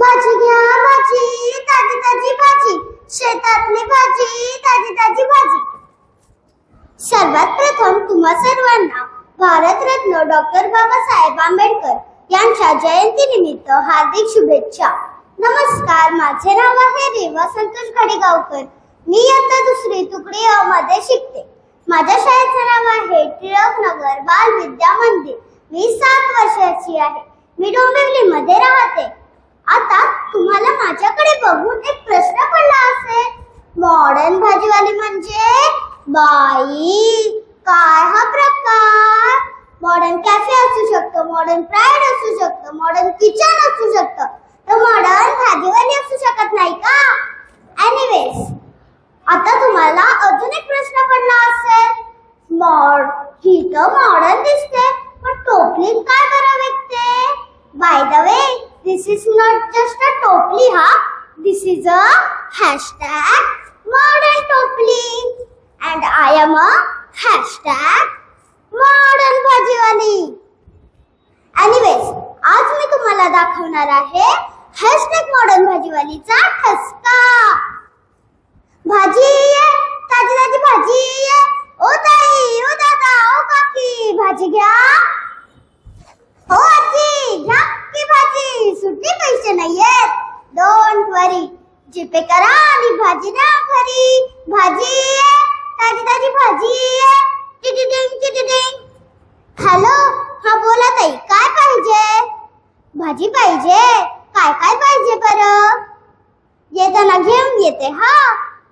भाजी घ्या भाजी ताजी ताजी भाजी शेतातली भाजी ताजी ताजी भाजी सर्वात प्रथम तुम्हा सर्वांना भारतरत्न डॉक्टर बाबासाहेब आंबेडकर यांच्या जयंतीनिमित्त हार्दिक शुभेच्छा. नमस्कार माझे नाव आहे रेवा संतोष घडेगावकर. मी आता दुसरी तुकडी मध्ये शिकते. माझ्या शाळेचं नाव आहे टिळक नगर बाल विद्या मंदिर. मी सात वर्षाची आहे. मी डोंबिवलीमध्ये राहते. आता तुम्हाला माझ्याकडे बघून एक प्रश्न पडला असेल. मॉडर्न भाजीवाली म्हणजे बाई. काय हा प्रकार? मॉडर्न कॅफे असू शकतो मॉडर्न प्राईड असू शकतं मॉडर्न किचन असू शकतं. तर मॉडर्न भाजीवाली असू शकत नाही का? एनिवेज आता तुम्हाला अजून एक प्रश्न पडला असेल. मॉड ही तर मॉडर्न दिसते पण टोपलीत काय बरं विकते? By the way this is not just a टोपली हा this is a hashtag modern टोपली and I am a hashtag modern भाजीवाली Anyways, आज मी तुम्हाला दाखवणार आहे हॅशटॅग मॉडर्न भाजीवालीचा ठसका. भाजी आहे ताजी ताजी भाजी ओ ताई ओ दादा ओ काकी भाजी घ्या हो आजी घ्या की भाजी सुट्टी पैसे नाहीयेत डोंट वरी जीपे करा आणि भाजी ना घरी. भाजी आहे ताजी ताजी भाजी आहे हॅलो हा बोला ताई काय पाहिजे? भाजी पाहिजे? काय काय पाहिजे बरं? येताना घेऊन येते हा.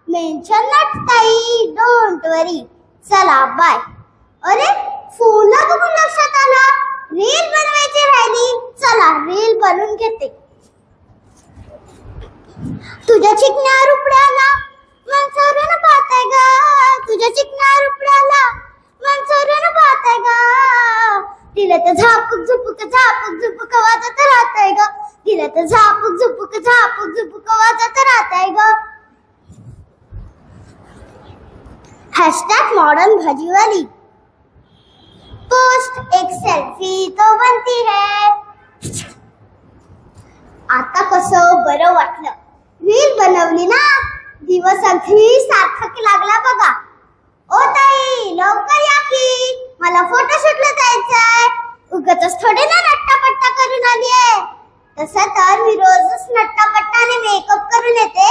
मेन्शन नट ताई डोंट वरी चला बाय अरे फुलं बघून लक्षात आलं. रील बनवायची झापूक झुपूक वाजत राहतंय ग. तिला तर झापूक झुपूक झापूक झुपूक वाजत राहतंय ग. हॅशटॅग मॉडर्न भाजीवाली पोस्ट एक सेल्फी तो बनती है. आता कसं बरं वाटलं. रील बनवली ना? दिवस अगदी सार्थक लागला बघा. ओ ताई लवकर या की. मला फोटो तसं थोडे ना नट्टापट्टा करून आली आहे. तसं तर मी रोजच नट्टापट्टाने मेकअप करून येते.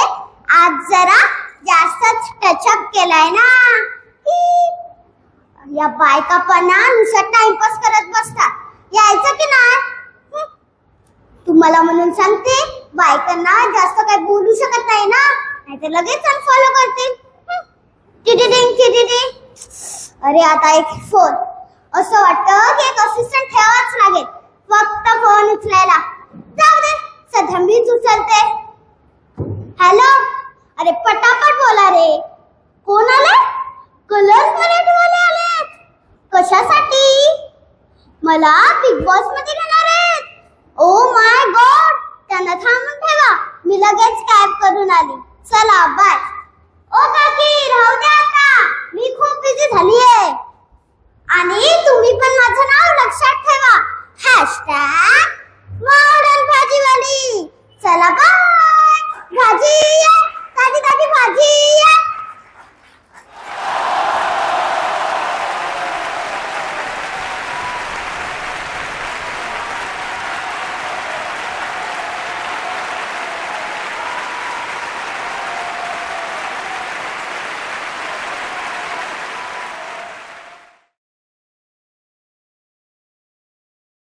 आज जरा जास्तच टचअप केलाय ना. या बायका पण ना नुसतं टाइमपास करत बसतात. यायचं की नाही? तुम्हाला म्हणून सांगते बायकांना जास्त काही बोलू शकत नाही ना. नाही तर लगेच अनफॉलो करतील. अरे आता एक फोन असं वाटतं की एक असिस्टंट ठेवाच लागेल. फक्त फोन उचलायला. जाऊ दे सध्या मीच उचलते. हॅलो अरे पटापट बोला रे. कोण आले कलर्स मराठीवाले आले कशासाठी? मला बिग बॉसमध्ये घेणार आहेत. ओ माय गॉड त्यांना थांबून ठेवा. मी लगेच कॅब करून आली. चला बाय ओ काकी राहू द्या आता. मी खूप बिझी झाली आहे नाश्ता मॉडर्न भाजीवाली. चला का